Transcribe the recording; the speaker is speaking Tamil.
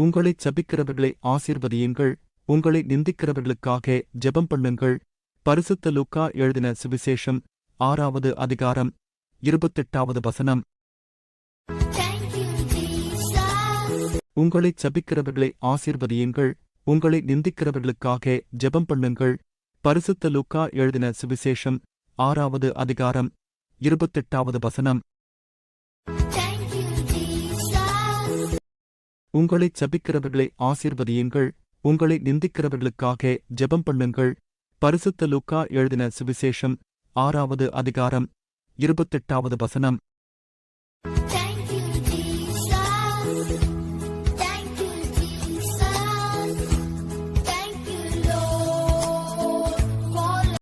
உங்களைச் சபிக்கிறவர்களை ஆசீர்வதியுங்கள். உங்களை நிந்திக்கிறவர்களுக்காக ஜெபம் பண்ணுங்கள். பரிசுத்த லுக்கா எழுதின சுவிசேஷம் ஆறாவது அதிகாரம் இருபத்தெட்டாவது வசனம். உங்களை உங்களைச் சபிக்கிறவர்களை ஆசீர்வதியுங்கள். உங்களை நிந்திக்கிறவர்களுக்காக ஜெபம் பண்ணுங்கள். பரிசுத்த லுக்கா எழுதின சுவிசேஷம் ஆறாவது அதிகாரம் இருபத்தெட்டாவது வசனம். உங்களைச் சபிக்கிறவர்களை ஆசீர்வதியுங்கள். உங்களை நிந்திக்கிறவர்களுக்காக ஜெபம் பண்ணுங்கள். பரிசுத்த லுக்கா எழுதின சுவிசேஷம் ஆறாவது அதிகாரம் இருபத்தெட்டாவது வசனம்.